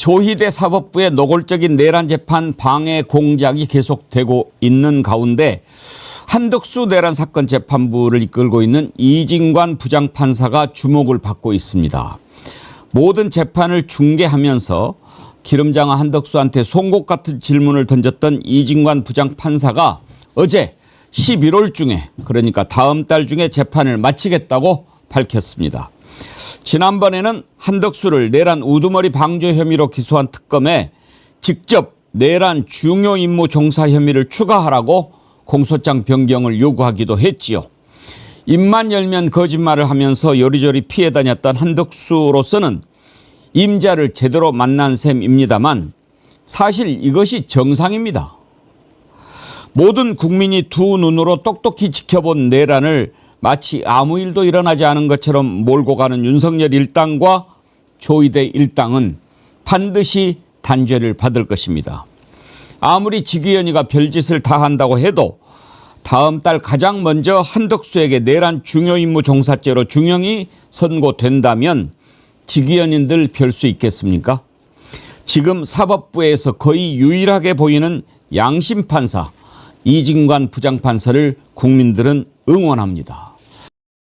조희대 사법부의 노골적인 내란 재판 방해 공작이 계속되고 있는 가운데 한덕수 내란 사건 재판부를 이끌고 있는 이진관 부장판사가 주목을 받고 있습니다. 모든 재판을 중개하면서 기름장어 한덕수한테 송곳 같은 질문을 던졌던 이진관 부장판사가 어제 11월 중에 그러니까 다음 달 중에 재판을 마치겠다고 밝혔습니다. 지난번에는 한덕수를 내란 우두머리 방조 혐의로 기소한 특검에 직접 내란 중요 임무 종사 혐의를 추가하라고 공소장 변경을 요구하기도 했지요. 입만 열면 거짓말을 하면서 요리조리 피해 다녔던 한덕수로서는 임자를 제대로 만난 셈입니다만 사실 이것이 정상입니다. 모든 국민이 두 눈으로 똑똑히 지켜본 내란을 마치 아무 일도 일어나지 않은 것처럼 몰고 가는 윤석열 일당과 조희대 일당은 반드시 단죄를 받을 것입니다. 아무리 지기현이가 별짓을 다 한다고 해도 다음 달 가장 먼저 한덕수에게 내란 중요 임무 종사죄로 중형이 선고된다면 지기현인들 별 수 있겠습니까? 지금 사법부에서 거의 유일하게 보이는 양심 판사 이진관 부장판사를 국민들은 응원합니다.